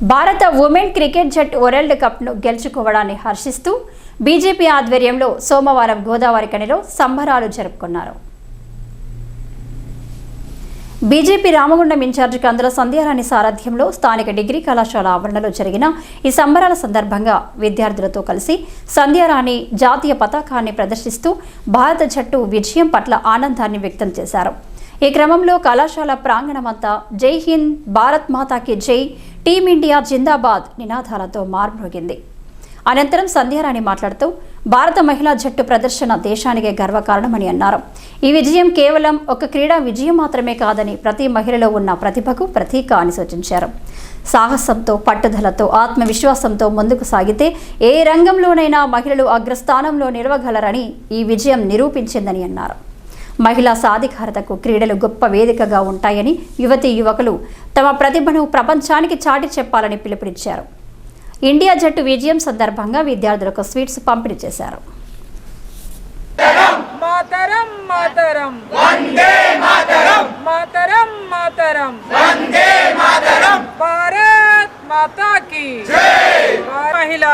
భారత women cricket జట్టు world కప్ను గెలుచుకోవడాన్ని హర్షిస్తూ బీజేపీ ఆధ్వర్యంలో సోమవారం గోదావరి కనిలో సంబరాలు జరుపుకున్నారు. బీజేపీ రామగుండం ఇన్ఛార్జి కందుల సంధ్యారాణి సారథ్యంలో స్థానిక డిగ్రీ కళాశాల ఆవరణలో జరిగిన ఈ సంబరాల సందర్భంగా విద్యార్థులతో కలిసి సంధ్యారాణి జాతీయ పతాకాన్ని ప్రదర్శిస్తూ భారత జట్టు విజయం పట్ల ఆనందాన్ని వ్యక్తం చేశారు. ఈ క్రమంలో కళాశాల ప్రాంగణమంతా జై హింద్ భారత్ మాతాకి జై టీమిండియా జిందాబాద్ నినాదాలతో మార్మోగింది. అనంతరం సంధ్యారాణి మాట్లాడుతూ భారత మహిళా జట్టు ప్రదర్శన దేశానికే గర్వకారణమని అన్నారు. ఈ విజయం కేవలం ఒక క్రీడా విజయం మాత్రమే కాదని ప్రతి మహిళలో ఉన్న ప్రతిభకు ప్రతీక అని సూచించారు. సాహసంతో పట్టుదలతో ఆత్మవిశ్వాసంతో ముందుకు సాగితే ఏ రంగంలోనైనా మహిళలు అగ్రస్థానంలో నిలవగలరని ఈ విజయం నిరూపించిందని అన్నారు. మహిళా సాధికారతకు క్రీడలు గొప్ప వేదికగా ఉంటాయని యువతీ యువకులు తమ ప్రతిభను ప్రపంచానికి చాటి చెప్పాలని పిలుపునిచ్చారు. ఇండియా జట్టు విజయం సందర్భంగా విద్యార్థులకు స్వీట్స్ పంపిణీ చేశారు. మాతరం మాతరం వందే మాతరం మాతరం మాతరం వందే మాతరం భారత్ మాతా కి జై మహిళ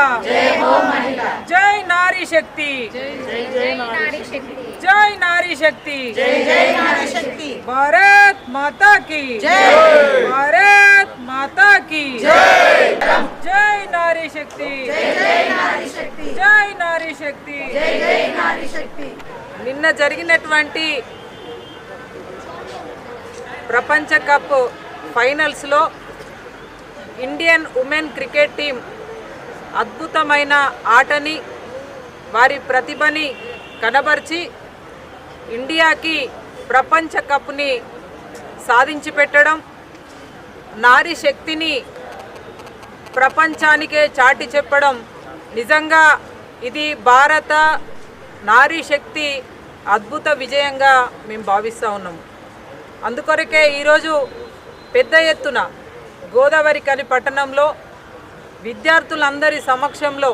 జై నారీ శక్తి జై నారీ శక్తి భారత్ మాతా కి జై భారత్ మాతా కి జై నారీ శక్తి జై నారీ శక్తి నిన్న జరిగినటువంటి ప్రపంచ కప్ ఫైనల్స్లో ఇండియన్ ఉమెన్ క్రికెట్ టీం అద్భుతమైన ఆటని వారి ప్రతిభని కనబరిచి ఇండియాకి ప్రపంచ కప్ని సాధించి పెట్టడం నారీ శక్తిని ప్రపంచానికే చాటి చెప్పడం. నిజంగా ఇది భారత నారీ శక్తి అద్భుత విజయంగా మేము భావిస్తూ ఉన్నాము అందుకొరకే ఈరోజు పెద్ద ఎత్తున గోదావరి కని పట్టణంలో విద్యార్థులందరి సమక్షంలో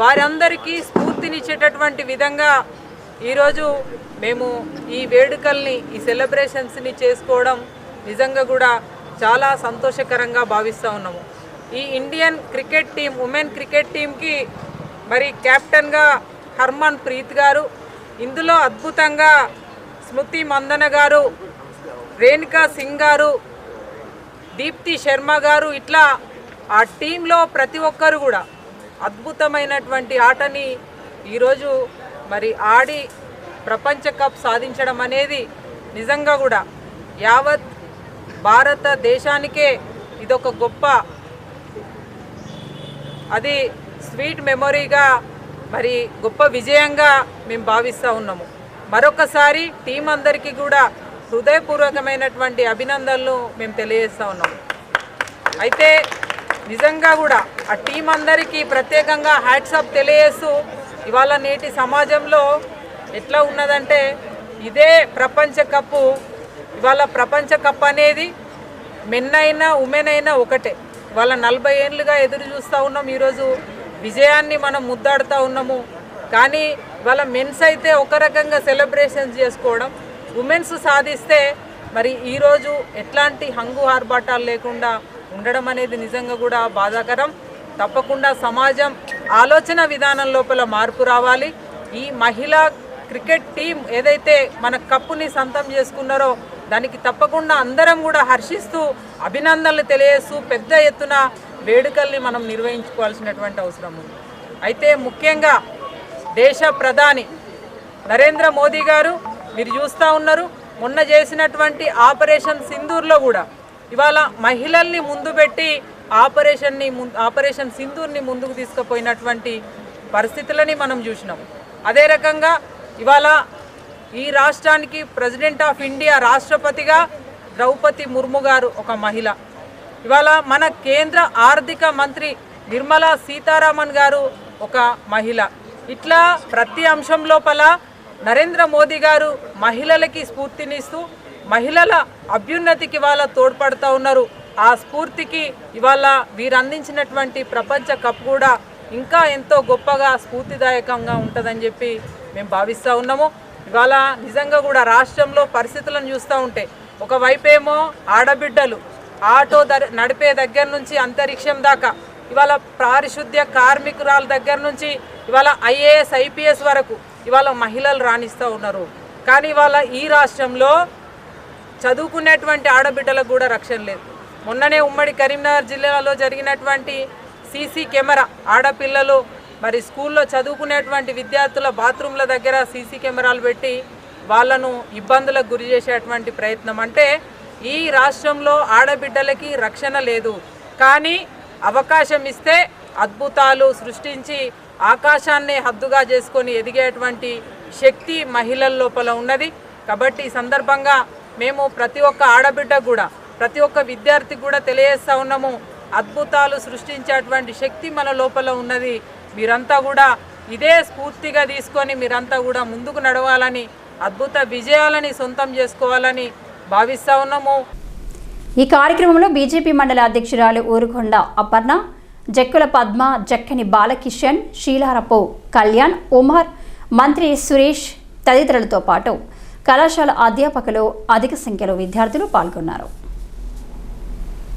వారందరికీ స్ఫూర్తినిచ్చేటటువంటి విధంగా ఈరోజు మేము ఈ వేడుకల్ని ఈ సెలబ్రేషన్స్ని చేసుకోవడం నిజంగా కూడా చాలా సంతోషకరంగా భావిస్తూ ఉన్నాము. ఈ Indian cricket team women cricket టీంకి మరి కెప్టెన్గా హర్మన్ ప్రీత్ గారు ఇందులో అద్భుతంగా స్మృతి మందన గారు రేణుకా సింగ్ గారు దీప్తి శర్మ గారు ఇట్లా ఆ టీంలో ప్రతి ఒక్కరు కూడా అద్భుతమైనటువంటి ఆటని ఈరోజు మరి ఆడి ప్రపంచ కప్ సాధించడం అనేది నిజంగా కూడా యావత్ భారతదేశానికే ఇదొక గొప్ప అది స్వీట్ మెమొరీగా మరి గొప్ప విజయంగా మేము భావిస్తూ ఉన్నాము. మరొకసారి టీం అందరికీ కూడా హృదయపూర్వకమైనటువంటి అభినందనలు మేము తెలియజేస్తూ ఉన్నాం. అయితే నిజంగా కూడా ఆ టీం అందరికీ ప్రత్యేకంగా హ్యాట్సాప్ తెలియజేస్తూ ఇవాళ నేటి సమాజంలో ఎట్లా ఉన్నదంటే ఇదే ప్రపంచ కప్పు. ఇవాళ ప్రపంచ కప్ అనేది మెన్ అయినా ఉమెన్ అయినా ఒకటే. వాళ్ళ నలభై ఏళ్ళుగా ఎదురు చూస్తూ ఉన్నాం. ఈరోజు విజయాన్ని మనం ముద్దాడుతూ ఉన్నాము. కానీ ఇవాళ మెన్స్ అయితే ఒక రకంగా సెలబ్రేషన్స్ చేసుకోవడం ఉమెన్స్ సాధిస్తే మరి ఈరోజు ఎట్లాంటి హంగు ఆర్భాటాలు లేకుండా ఉండడం అనేది నిజంగా కూడా బాధాకరం. తప్పకుండా సమాజం ఆలోచన విధానం లోపల మార్పు రావాలి. ఈ మహిళా క్రికెట్ టీం ఏదైతే మన కప్పుని సొంతం చేసుకున్నారో దానికి తప్పకుండా అందరం కూడా హర్షిస్తూ అభినందనలు తెలియజేస్తూ పెద్ద ఎత్తున వేడుకల్ని మనం నిర్వహించుకోవాల్సినటువంటి అవసరం ఉంది. అయితే ముఖ్యంగా దేశ ప్రధాని నరేంద్ర మోదీ గారు మీరు చూస్తూ ఉన్నారు మొన్న చేసినటువంటి ఆపరేషన్ సింధూర్లో కూడా. ఇవాళ మహిళల్ని ముందు పెట్టి ఆపరేషన్ని ఆపరేషన్ సింధూర్ని ముందుకు తీసుకుపోయినటువంటి పరిస్థితులని మనం చూసినాం. అదే రకంగా ఇవాళ ఈ రాష్ట్రానికి ప్రెసిడెంట్ ఆఫ్ ఇండియా రాష్ట్రపతిగా ద్రౌపది ముర్ము గారు ఒక మహిళ. ఇవాళ మన కేంద్ర ఆర్థిక మంత్రి నిర్మలా సీతారామన్ గారు ఒక మహిళ. ఇట్లా ప్రతి అంశం లోపల నరేంద్ర మోదీ గారు మహిళలకి స్ఫూర్తినిస్తూ మహిళల అభ్యున్నతికి ఇవాళ తోడ్పడుతూ ఉన్నారు. ఆ స్ఫూర్తికి ఇవాళ వీరు అందించినటువంటి ప్రపంచ కప్ కూడా ఇంకా ఎంతో గొప్పగా స్ఫూర్తిదాయకంగా ఉంటుందని చెప్పి మేము భావిస్తూ ఉన్నాము. ఇవాళ నిజంగా కూడా రాష్ట్రంలో పరిస్థితులను చూస్తూ ఉంటే ఒకవైపేమో ఆడబిడ్డలు ఆటో దర్- నడిపే దగ్గర నుంచి అంతరిక్షం దాకా ఇవాళ పారిశుద్ధ్య కార్మికురాల దగ్గర నుంచి ఇవాళ ఐఏఎస్ ఐపీఎస్ వరకు ఇవాళ మహిళలు రాణిస్తూ ఉన్నారు. కానీ ఇవాళ ఈ రాష్ట్రంలో చదువుకునేటువంటి ఆడబిడ్డలకు కూడా రక్షణ లేదు. మొన్ననే ఉమ్మడి కరీంనగర్ జిల్లాలో జరిగినటువంటి సీసీ కెమెరా ఆడపిల్లలు మరి స్కూల్లో చదువుకునేటువంటి విద్యార్థుల బాత్రూంల దగ్గర సీసీ కెమెరాలు పెట్టి వాళ్ళను ఇబ్బందులకు గురి చేసేటువంటి ప్రయత్నం. అంటే ఈ రాష్ట్రంలో ఆడబిడ్డలకి రక్షణ లేదు. కానీ అవకాశం ఇస్తే అద్భుతాలు సృష్టించి ఆకాశాన్ని హద్దుగా చేసుకొని ఎదిగేటువంటి శక్తి మహిళల లోపల ఉన్నది. కాబట్టి ఈ సందర్భంగా మేము ప్రతి ఒక్క ఆడబిడ్డ కూడా ప్రతి ఒక్క విద్యార్థి కూడా తెలియజేస్తూ ఉన్నాము. అద్భుతాలు సృష్టించేటువంటి శక్తి మన లోపల ఉన్నది. మీరంతా కూడా ఇదే స్ఫూర్తిగా తీసుకొని మీరంతా కూడా ముందుకు నడవాలని అద్భుత విజయాలని సొంతం చేసుకోవాలని భావిస్తూ ఉన్నాము. ఈ కార్యక్రమంలో బీజేపీ మండల అధ్యక్షురాలు ఊరుకొండ అపర్ణ జక్కుల పద్మ జక్కని బాలకిషన్ షీలారపో కళ్యాణ్ ఉమర్ మంత్రి సురేష్ తదితరులతో పాటు కళాశాల అధ్యాపకులు అధిక సంఖ్యలో విద్యార్థులు పాల్గొన్నారు.